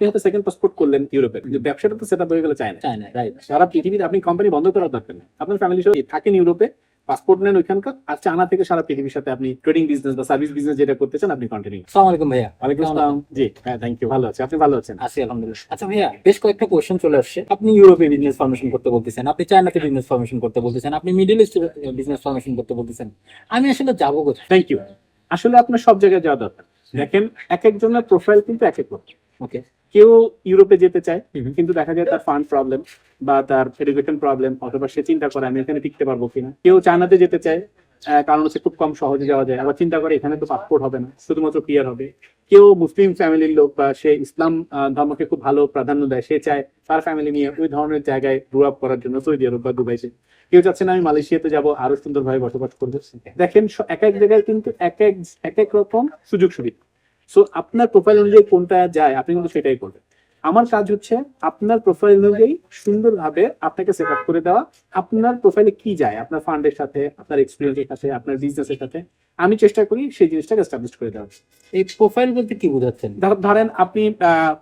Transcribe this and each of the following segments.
আপনি হয়তো second passport করলেন ইউরোপের কিন্তু ব্যবসাটা তো সেটা হয়ে গেলে চায় না চায়না রাইট সারা পৃথিবীতে আপনি কোম্পানি বন্ধ করার দরকার নেই। আপনার ফ্যামিলি সহ থাকেন ইউরোপে পাসপোর্ট নেন ওইখানকার আর চায়না থেকে সারা পৃথিবীর সাথে আপনি ট্রেডিং বিজনেস বা সার্ভিস বিজনেস যেটা করতে চান আপনি কন্টিনিউ আসসালামু আলাইকুম ভাইয়া। ওয়ালাইকুম আসসালাম। জি হ্যাঁ থ্যাংক ইউ ভালো আছে। আপনি ভালো আছেন? আছি আলহামদুলিল্লাহ। আচ্ছা ভাইয়া বেশ কয়েকটা কোশ্চেন চলে আসছে। আপনি ইউরোপে বিজনেস ফর্মেশন করতে বলতেছেন আপনি চায়নাতে বিজনেস ফর্মেশন করতে বলতেছেন আপনি মিডল ইস্ট বিজনেস ফর্মেশন করতে বলতেছেন। আমি আসলে যাব কোথায়? থ্যাংক ইউ আসলে আপনার সব জায়গায় যাওয়া দরকার। দেখেন এক একজনের প্রোফাইল কিন্তু এক এক রকম। ওকে কেউ ইউরোপে যেতে চায় কিন্তু দেখা যায় তার ফান্ড প্রবলেম বা তার এডুকেশন প্রবলেম অথবা সে চিন্তা করে আমি এখানে টিকতে পারব কিনা? কেউ চায়নাতে যেতে চায় কারণ হচ্ছে খুব কম সহজে যাওয়া যায়। আবার চিন্তা করে এখানে তো পাসপোর্ট হবে না শুধুমাত্র ক্লিয়ার হবে। কেউ মুসলিম ফ্যামিলির লোক বা সে ইসলাম ধর্মকে খুব ভালো প্রাধান্য দেয় সে চায় তার ফ্যামিলি নিয়ে ওই ধরনের জায়গায় গ্রো আপ করার জন্য সৌদি আরব বা দুবাইতে। কেউ চাচ্ছে না আমি মালয়েশিয়াতে যাব আরও সুন্দরভাবে বসবাস করব দেখেন এক এক জায়গায় কিন্তু এক এক এক এক রকম সুযোগ সুবিধা সো আপনার প্রোফাইল অনুযায়ী কোনটা যায় আপনি কিন্তু সেটাই করবেন। আমার কাজ হচ্ছে আপনার প্রোফাইল অনুযায়ী সুন্দরভাবে আপনাকে সেট আপ করে দেওয়া। আপনার প্রোফাইলে কি যায় আপনার ফান্ডের সাথে আপনার এক্সপিরিয়েন্সের সাথে আপনার বিজনেসের সাথে আমি চেষ্টা করি সেই জিনিসটাকে এস্টাবলিশ করে দেওয়া এই প্রোফাইল বলতে কি বোঝাচ্ছেন? ধরেন আপনি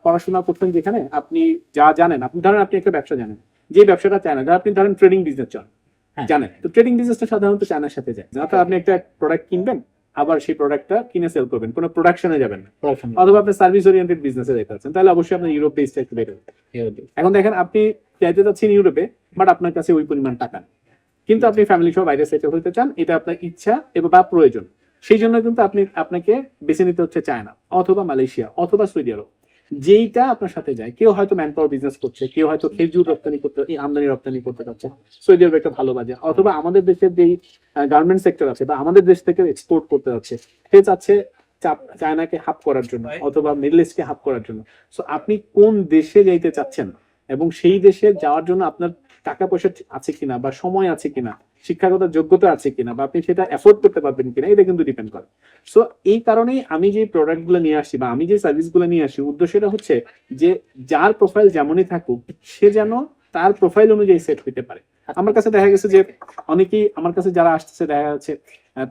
পড়াশোনা করতেন যেখানে আপনি যা জানেন আপনি ধরেন আপনি একটা ব্যবসা জানেন। যে ব্যবসাটা চায় না ধর আপনি ধরেন ট্রেডিং বিজনেস চান। জানেন। তো ট্রেডিং বিজনেসটা সাধারণত চায়নার সাথে যায়। আপনি একটা প্রোডাক্ট কিনবেন আবার সেই প্রোডাক্টটা কিনে সেল করবেন কোনো প্রোডাকশনে যাবেন না। অথবা আপনি সার্ভিস ওরিয়েন্টেড বিজনেসে যেতে চাচ্ছেন তাহলে অবশ্যই আপনার ইউরোপ বেসটা একটু বেটার এখন দেখেন আপনি চাইতে চাচ্ছেন ইউরোপে বাট আপনার কাছে ওই পরিমাণ টাকা কিন্তু আপনি ফ্যামিলি সহ বাইরে সেটেল হতে চান এটা আপনার ইচ্ছা এবং বা প্রয়োজন। সেই জন্য কিন্তু আপনি আপনাকে বেছে নিতে হচ্ছে চায়না অথবা মালয়েশিয়া অথবা সৌদি আরব যেইটা আপনার সাথে যায়। কেউ হয়তো ম্যান পাওয়ার বিজনেস করছে কেউ হয়তো খেজুর রপ্তানি করতে আমদানি রপ্তানি করতে চাচ্ছে সৌদি আরব একটা ভালো বাজার। অথবা আমাদের দেশের যেই গার্মেন্ট সেক্টর আছে বা আমাদের দেশ থেকে এক্সপোর্ট করতে যাচ্ছে সে চাচ্ছে চায়নাকে হাফ করার জন্য অথবা মিডল ইস্টকে হাফ করার জন্য। সো আপনি কোন দেশে যাইতে চাচ্ছেন? এবং সেই দেশে যাওয়ার জন্য আপনার টাকা পয়সা আছে কিনা বা সময় আছে কিনা? শিক্ষাগত যোগ্যতা আছে কিনা বা আপনি সেটা এফোর্ড করতে পারবেন কিনা, এটা কিন্তু ডিপেন্ড করে। সো এই কারণেই আমি যে প্রোডাক্টগুলো নিয়ে আসি বা আমি যে সার্ভিসগুলো নিয়ে আসি, উদ্দেশ্যটা হচ্ছে যে যার প্রোফাইল যেমনই থাকুক, সে যেন তার প্রোফাইল অনুযায়ী সেট হইতে পারে। আমার কাছে দেখা গেছে যে অনেকেই, আমার কাছে যারা আসতেছে, দেখা যাচ্ছে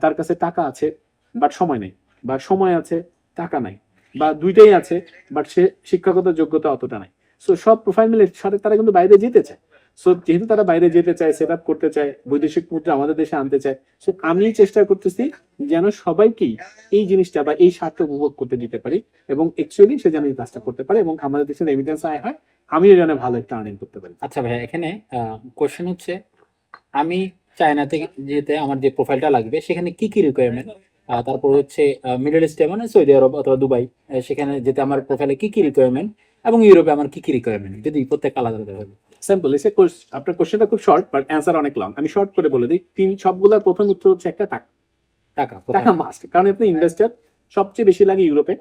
তার কাছে টাকা আছে বাট সময় নেই, বা সময় আছে, টাকা নাই, বা দুইটাই আছে বাট সে শিক্ষাগত যোগ্যতা অতটা নাই। সো সব প্রোফাইল মিলে সাথে তারা কিন্তু বাইরে যেতে চায়। সো যেহেতু তারা বাইরে যেতে চায় সেট আপ করতে চায়, বৈদেশিক মুদ্রা আমাদের দেশে আনতে চায় সো আমি চেষ্টা করতেছি যেন সবাইকেই এই জিনিসটা বা এই স্বার্থ উপভোগ করতে দিতে পারি এবং অ্যাকচুয়ালি সে যেন এই কাজটা করতে পারে এবং আমাদের দেশের এভিডেন্স আয় হয়, আমিও যেন ভালো একটা আর্নিং করতে পারি। আচ্ছা ভাইয়া, এখানে কোশ্চেন হচ্ছে, আমি চায়নাতে যেতে আমার যে প্রোফাইলটা লাগবে, সেখানে কি কি রিকোয়ারমেন্ট তারপর হচ্ছে মিডল ইস্টে মানে সৌদি আরব অথবা দুবাই সেখানে যেতে আমার প্রোফাইলে কি কি রিকোয়ারমেন্ট এবং ইউরোপে আমার কি কি রিকোয়ারমেন্ট যদি প্রত্যেক আলাদা আলাদা হবে সিম্পল এসে আপনার কোশ্চেনটা খুব শর্ট বাট অ্যান্সার অনেক লং আমি শর্ট করে বলে দিই তিন সবগুলোর প্রথম উত্তর হচ্ছে একটা টাকা। টাকা টাকা মাস্ট কারণ আপনি ইনভেস্টার সবচেয়ে বেশি লাগে ইউরোপে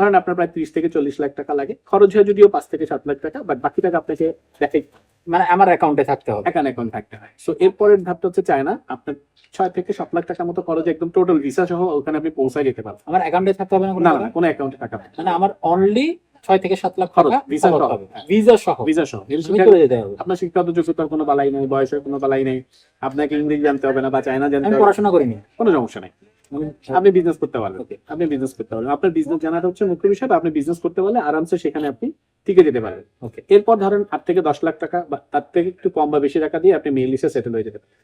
কারণ আপনার প্রায় ত্রিশ থেকে চল্লিশ লাখ টাকা লাগে। খরচ হয় যদিও পাঁচ থেকে সাত লাখ টাকা বাট বাকি টাকা আপনাকে দেখে মানে আমার অ্যাকাউন্টে থাকতে হবে। একান অ্যাকাউন্ট থাকতে হয়। সো এরপরের ধাপটা হচ্ছে চায়না আপনার ছয় থেকে সাত লাখ টাকার মতো খরচ একদম টোটাল ভিসা সহ ওখানে আপনি পৌঁছায় যেতে পারবেন। আমার অ্যাকাউন্টে থাকতে হবে না? না কোনো অ্যাকাউন্টে টাকা মানে আমার অনলি ছয় থেকে সাত লাখ খরচ, টাকা হবে। ভিসা সহ। ভিসা সহ। আপনার শিক্ষাগত যোগ্যতার কোনো বালাই নেই বয়সের কোনো বালাই নেই। আপনাকে ইংরেজি জানতে হবে না বা চায়না জানতে হবে পড়াশোনা করিনি। কোনো সমস্যা নেই। আপনি বিজনেস করতে পারবেন। আপনি বিজনেস করতে পারবেন। আপনার বিজনেস জানাটা হচ্ছে মুখ্য বিষয় আপনি বিজনেস করতে পারলে আরামসে সেখানে আপনি টিকে যেতে পারবেন। ওকে এরপর ধরেন আট থেকে দশ লাখ টাকা বা তার থেকে একটু কম বা বেশি টাকা দিয়ে আপনি মেইল লিস্টে সেটেল হয়ে যেতে পারেন।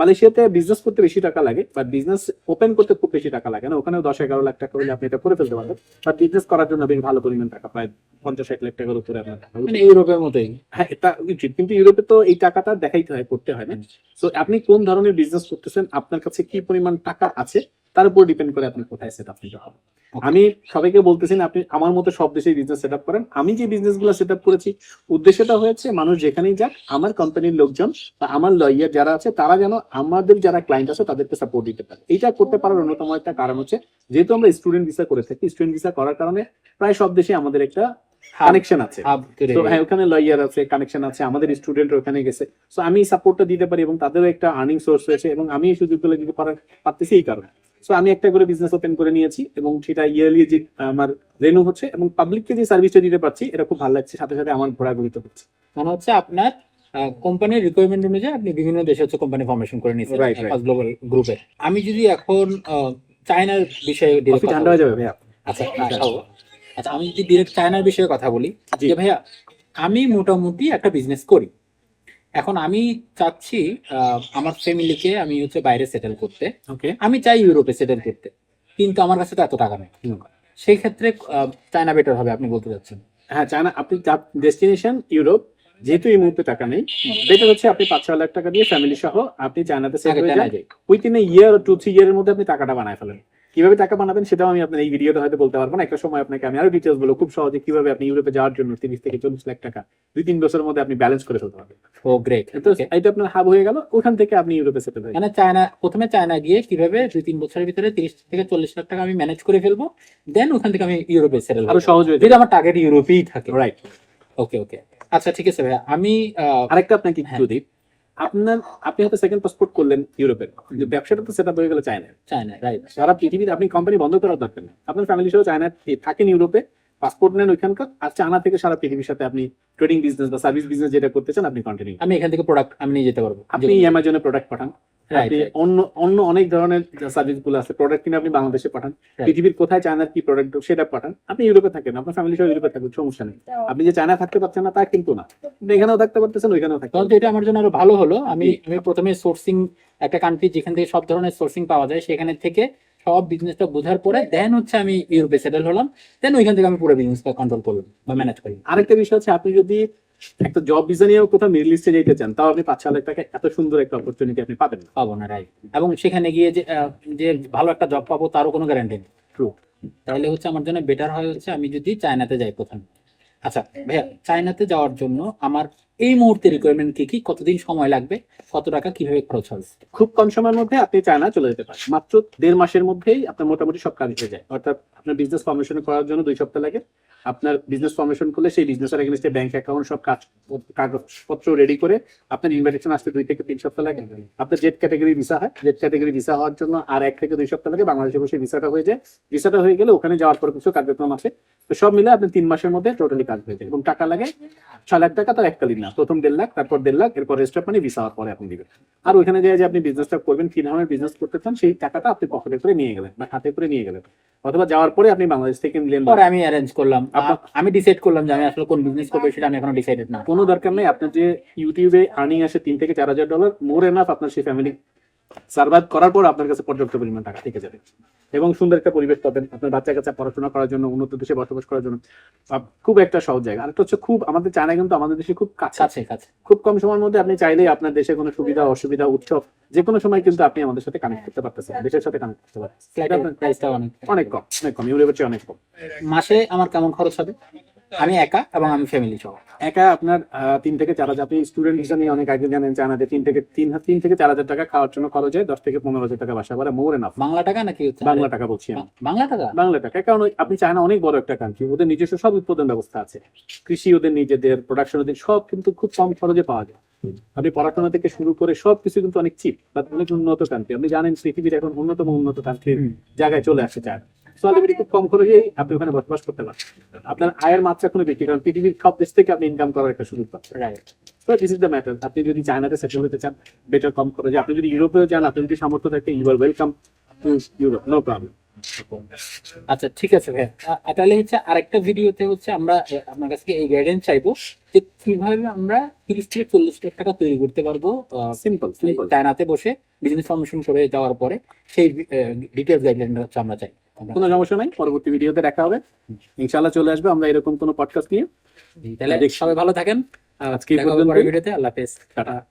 মালয়েশিয়াতে বিজনেস করতে বেশি টাকা লাগে বা বিজনেস ওপেন করতে খুব বেশি টাকা লাগে না। ওখানেও দশ এগারো লাখ টাকা হলে আপনি এটা করে ফেলতে পারবেন। বা বিজনেস করার জন্য বেশ ভালো পরিমাণ টাকা প্রায় পঞ্চাশ ষাট লাখ টাকার উপরে আপনার মানে ইউরোপের মতোই। হ্যাঁ এটা উচিত। কিন্তু ইউরোপে তো এই টাকাটা দেখাইতে হয় করতে হয় না। সো আপনি কোন ধরনের বিজনেস করতেছেন আপনার কাছে কি পরিমাণ টাকা আছে তার উপর ডিপেন্ড করে আপনি কোথায় সেট আপ নিতে হবে। আমি সবাইকে বলতেছি না আপনি আমার মতো সব দেশে বিজনেস সেট আপ করেন। আমি যে বিজনেসগুলো সেট আপ করেছি উদ্দেশ্যটা হয়েছে মানুষ যেখানেই যাক আমার কোম্পানির লোকজন বা আমার লয়ার যারা আছে তারা যেন আমাদের যারা ক্লায়েন্ট আছে তাদেরকে সাপোর্ট দিতে পারে। এটা করতে পারার অন্যতম একটা কারণ হচ্ছে যেহেতু আমরা স্টুডেন্ট ভিসা করে থাকি স্টুডেন্ট ভিসা করার কারণে প্রায় সব দেশে আমাদের একটা কানেকশন আছে। তো হ্যাঁ। ওখানে লয়ার আছে কানেকশন আছে আমাদের স্টুডেন্ট ওখানে গেছে। সো আমি সাপোর্টটা দিতে পারি এবং তাদেরও একটা আর্নিং সোর্স রয়েছে এবং আমি এই সুযোগগুলো দিতে পারতেছি এই কারণে। সো আমি একটা করে বিজনেস ওপেন করে নিয়েছি এবং সেটা ইয়ারলি যে আমার রেনু হচ্ছে এবং পাবলিককে যে সার্ভিসটা দিতে পারছি এটা খুব ভালো লাগছে। সাথে সাথে আমার ঘোরাঘুরিতে হচ্ছে। মানে হচ্ছে আপনার কোম্পানির রিকোয়ারমেন্ট অনুযায়ী আপনি বিভিন্ন দেশে হচ্ছে কোম্পানি ফর্মেশন করে right. গ্লোবাল গ্রুপে আমি যদি এখন চায়নার বিষয়ে ঠান্ডা। হয়ে যাবে ভাইয়া। আচ্ছা আচ্ছা আমি যদি ডিরেক্ট চায়নার বিষয়ে কথা বলি যে ভাইয়া আমি মোটামুটি একটা বিজনেস করি। এখন আমি চাচ্ছি আমার ফ্যামিলিকে আমি হচ্ছে বাইরে সেটেল করতে। ওকে আমি চাই ইউরোপে সেটেল করতে কিন্তু আমার কাছে তো এত টাকা নেই। সেই ক্ষেত্রে চায়না বেটার হবে আপনি বলতে চাচ্ছেন? হ্যাঁ চায়না আপনি ডেস্টিনেশন ইউরোপ যেহেতু এই মুহূর্তে টাকা নেই বেটার হচ্ছে আপনি পাঁচ ছ লাখ টাকা দিয়ে ফ্যামিলি সহ আপনি চায়নাতে সেট আগে হয়ে যান। Within a year two three ইয়ারের মধ্যে আপনি টাকাটা বানায় ফেলেন। কীভাবে টাকা বানাবেন সেটাও আমি আপনার এই ভিডিওতে হয়তো বলতে পারব না। একটা সময় আপনাকে আমি আরও ডিটেলস বলব খুব সহজে কীভাবে আপনি ইউরোপে যাওয়ার জন্য তিরিশ থেকে চল্লিশ লাখ টাকা দুই তিন বছরের মধ্যে আপনি ব্যালেন্স করে ফেলতে পারবেন। ও গ্রেট তো এটা আপনার হাব হয়ে গেল ওখান থেকে আপনি ইউরোপে সেটেল হয়ে মানে চায়না প্রথমে চায়না গিয়ে কীভাবে দুই তিন বছরের ভিতরে তিরিশ থেকে চল্লিশ লাখ টাকা আমি ম্যানেজ করে ফেলব দেন ওখান থেকে আমি ইউরোপে সেটেল আরও সহজ হয়ে যদি আমার টার্গেট ইউরোপেই থাকে। রাইট ওকে ওকে আচ্ছা ঠিক আছে ভাইয়া। আমি আরেকটা আপনাকে হ্যাঁ। একটু দিই। আপনার আপনি হয়তো সেকেন্ড পাসপোর্ট করলেন ইউরোপের। কিন্তু ব্যবসাটা তো সেটা আপ হয়ে গেল চায়না চায়না রাইট সারা পৃথিবীতে আপনি কোম্পানি বন্ধ করার দরকার নেই। আপনার ফ্যামিলি সহ চায়না থাকেন ইউরোপে। পাসপোর্ট নেন ওইখানকার আর চায়না থেকে সারা পৃথিবীর সাথে আপনি ট্রেডিং বিজনেস বা সার্ভিস বিজনেস যেটা করতে চান আপনি কন্টিনিউ আমি এখান থেকে প্রোডাক্ট আমি নিয়ে যেতে পারব। আপনি অ্যামাজনে প্রোডাক্ট পাঠান। আপনি অন্য অন্য অনেক ধরনের সার্ভিসগুলো আছে প্রোডাক্ট কিনে আপনি বাংলাদেশে পাঠান। পৃথিবীর কোথায় চায়নার কি প্রোডাক্ট সেটা পাঠান। আপনি ইউরোপে থাকেন আপনার ফ্যামিলি সহ ইউরোপে থাকুন সমস্যা নেই। আপনি যে চায়না থাকতে পারছেন না তা কিন্তু না। এখানেও থাকতে পারতেছেন ওইখানেও থাকতে তখন এটা আমার জন্য আরও ভালো হলো। আমি আমি প্রথমে সোর্সিং একটা কান্ট্রি যেখান থেকে সব ধরনের সোর্সিং পাওয়া যায় সেখানে থেকে সব বিজনেসটা বোঝার পরে দেন হচ্ছে আমি ইউরোপে সেটেল হলাম। দেন ওইখান থেকে আমি পুরো বিজনেসটা কন্ট্রোল করলাম বা ম্যানেজ করি আরেকটা বিষয় হচ্ছে আপনি যদি একটা জব ভিসা নিয়েও কোথাও মিডল ইস্টে যেতে চান তাও আপনি পাঁচ ছ লাখ টাকা এত সুন্দর একটা অপরচুনিটি আপনি পাবেন না। পাবো না রাইট এবং সেখানে গিয়ে যে যে ভালো একটা জব পাবো তারও কোনো গ্যারান্টি নেই। True. তাহলে হচ্ছে আমার জন্য বেটার হয় হচ্ছে আমি যদি চায়নাতে যাই প্রথমে। আচ্ছা ভাইয়া চায়নাতে যাওয়ার জন্য আমার এই মুহূর্তে রিকোয়ারমেন্ট কি কি? কতদিন সময় লাগবে? কত টাকা কীভাবে খরচ হবে? খুব কম সময়ের মধ্যে আপনি চায়না চলে যেতে পারেন। মাত্র দেড় মাসের মধ্যেই আপনার মোটামুটি সব কাজ হয়ে যায়। অর্থাৎ আপনার বিজনেস ফর্মেশন করার জন্য দুই সপ্তাহ লাগে। আপনার বিজনেস ফর্মেশন করলে সেই বিজনেসের এগেনস্টে ব্যাংক অ্যাকাউন্ট সব কাজ, কাগজপত্র রেডি করে আপনার ইনভাইটেশন আসতে দুই থেকে তিন সপ্তাহ লাগে। আপনার জেড ক্যাটাগরি ভিসা হয়। জেড ক্যাটাগরি ভিসা হওয়ার জন্য আর এক থেকে দুই সপ্তাহ লাগে। বাংলাদেশে বসে ভিসাটা হয়ে যায়। ভিসাটা হয়ে গেলে ওখানে যাওয়ার পর কিছু কার্যক্রম আছে। তো সব মিলে আপনি তিন মাসের মধ্যে টোটালি কাজ হয়ে যায় এবং টাকা লাগে। ছয় লাখ টাকা তার এককালীন না প্রথম দেড় লাখ তারপর দেড় লাখ এরপর রেস্ট মানে ভিসা হওয়ার পরে আপনি দিবেন। আর ওইখানে যায় যে আপনি বিজনেসটা করবেন কি ধরনের বিজনেস করতে চান সেই টাকাটা আপনি পকেটে করে নিয়ে গেলেন বা হাতে করে নিয়ে গেলেন। অথবা যাওয়ার পরে আপনি বাংলাদেশ থেকে নিলেন পরে আমি অ্যারেঞ্জ করলাম। আমি ডিসাইড করলাম যে আমি আসলে কোন বিজনেস করব সেটা আমি এখনও ডিসাইডেড না। কোনো দরকার নেই আপনার যে ইউটিউবে আর্নিং আসে তিন থেকে চার হাজার ডলার মোর এনাফ আপনার সেই ফ্যামিলি সার্ভাইভ করার পর আপনার কাছে পর্যাপ্ত পরিমাণ টাকা থেকে যাবে। এবং সুন্দর একটা পরিবেশ পাবেন আপনার বাচ্চা কাচ্চা পড়াশোনা করার জন্য উন্নত দেশে বসবাস করার জন্য। খুব একটা সহজ জায়গা। আরেকটা হচ্ছে খুব আমাদের চায়না কিন্তু আমাদের দেশে খুব কাছে। কাছে কাছে। খুব কম সময়ের মধ্যে আপনি চাইলেই আপনার দেশে কোনো সুবিধা অসুবিধা উৎসব যে কোনো সময় কিন্তু আপনি আমাদের সাথে কানেক্ট করতে পারতেছেন দেশের সাথে কানেক্ট করতে অনেক। অনেক কম অনেক কম ইউরোপের চেয়ে অনেক কম। মাসে আমার কেমন খরচ হবে? আমি একা এবং আমি ফ্যামিলি সহ। একা আপনার তিন থেকে চার হাজার আপনি স্টুডেন্ট হিসাবে অনেক আগে জানেন চায়নাতে তিন থেকে তিন তিন থেকে চার হাজার টাকা খাওয়ার জন্য খরচ হয় দশ থেকে পনেরো হাজার টাকা বাসা ভাড়া মোর এনাফ বাংলা টাকা নাকি বাংলা টাকা বলছি আমি। বাংলা টাকা? বাংলা টাকা কারণ আপনি চায়না অনেক বড় একটা কান্ট্রি ওদের নিজস্ব সব উৎপাদন ব্যবস্থা আছে। কৃষি ওদের নিজেদের প্রোডাকশন ওদের সব কিন্তু খুব কম খরচে পাওয়া যায়। আপনি পড়াশোনা থেকে শুরু করে সবকিছু কিন্তু অনেক চিপ বা অনেক উন্নত কান্ট্রি আপনি জানেন পৃথিবীর এখন অন্যতম উন্নত কান্ট্রির জায়গায় চলে আসছে চায়না সো আলটিমেটলি খুব কম খরচেই আপনি ওখানে বসবাস করতে পারেন আপনার আয়ের মাত্রা কোনো বেশি কারণ পৃথিবীর সব দেশ থেকে আপনি ইনকাম করার একটা সুযোগ পাচ্ছেন। তো দিস ইজ দ্য ম্যাটার আপনি যদি চায়নাতে সেটেল হতে চান বেটার কম খরচে আপনি যদি ইউরোপেও যান আপনি যদি সামর্থ্য থাকে you are welcome to Europe no problem আচ্ছা ঠিক আছে ভাই তাহলে হচ্ছে আরেকটা ভিডিওতে হচ্ছে আমরা আপনার কাছে এই গাইডেন্স চাইব যে কীভাবে আমরা তিরিশ থেকে চল্লিশ লাখ টাকা তৈরি করতে পারব সিম্পল চায়নাতে বসে বিজনেস ফর্মেশন করে যাওয়ার পরে সেই ডিটেলস গাইডলাইন হচ্ছে আমরা চাই। কোনো সমস্যা নাই পরবর্তী ভিডিওতে দেখা হবে। ইনশাআল্লাহ চলে আসবে আমরা এরকম কোনো পডকাস্ট নিয়ে। তাহলে সবাই ভালো থাকেন। আজকে ভিডিওতে। আল্লাহ হাফেজ। টাটা।